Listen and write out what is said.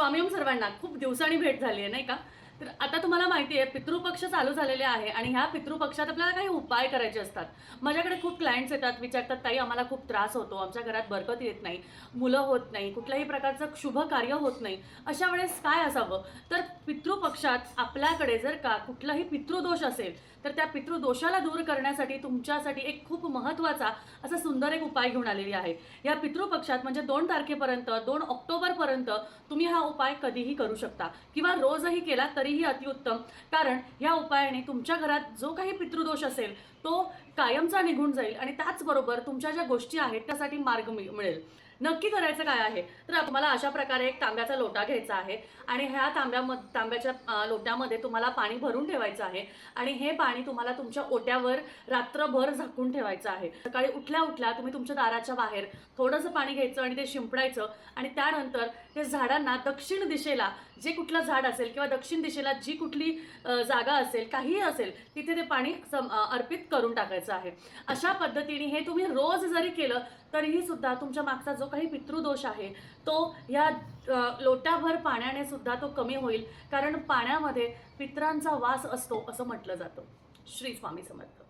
स्वामीम सर्वांना. खूप दिवसांनी भेट झाली आहे नाही का? तर आता तुम्हाला माहिती आहे पितृपक्ष चालू झालेले आहे आणि ह्या पितृपक्षात आपल्याला काही उपाय करायचे असतात. माझ्याकडे खूप क्लायंट्स येतात विचारतात ताई आम्हाला खूप त्रास होतो आमच्या घरात बरकत येत नाही मुलं होत नाही कुठल्याही प्रकारचं शुभ कार्य होत नाही. अशा वेळेस काय असावं? तर पितृपक्षात आपल्याकडे जर का कुठलाही पितृदोष असेल तर त्या पितृदोषाला दूर करण्यासाठी तुमच्यासाठी एक खूप महत्त्वाचा असा सुंदर एक उपाय घेऊन आलेली आहे. या पितृपक्षात म्हणजे दोन तारखेपर्यंत दोन ऑक्टोबरपर्यंत तुम्ही हा उपाय कधीही करू शकता किंवा रोजही केला तरी तरीही अतिउत्तम. कारण या उपायाने तुमच्या घरात जो काही पितृदोष असेल तो कायमचा निघून जाईल आणि त्याचबरोबर तुमच्या ज्या गोष्टी आहेत त्यासाठी मार्ग मिळेल. नक्की करायचं काय आहे? तर तुम्हाला अशा प्रकारे एक तांब्याचा लोटा घ्यायचा आहे आणि ह्या तांब्याम तांब्याच्या लोट्यामध्ये तुम्हाला पाणी भरून ठेवायचं आहे आणि हे पाणी तुम्हाला तुमच्या ओट्यावर रात्रभर झाकून ठेवायचं आहे. सकाळी उठल्या उठल्या तुम्ही तुमच्या दाराच्या बाहेर थोडंसं पाणी घ्यायचं आणि ते शिंपडायचं आणि त्यानंतर हे झाडांना दक्षिण दिशेला जे कुठलं झाड असेल किंवा दक्षिण दिशेला जी कुठली जागा असेल काहीही असेल तिथे ते पाणी सम अर्पित करून टाकायचं आहे. अशा पद्धतीने हे तुम्ही रोज जरी केलं तरीही सुद्धा तुमच्या मागचा जो काही पितृदोष आहे तो ह्या लोट्याभर लोटाभर पाण्याने सुद्धा तो कमी होईल. कारण पाण्यामध्ये पित्रांचा वास असतो असं म्हटलं जातं. श्री स्वामी समर्थ.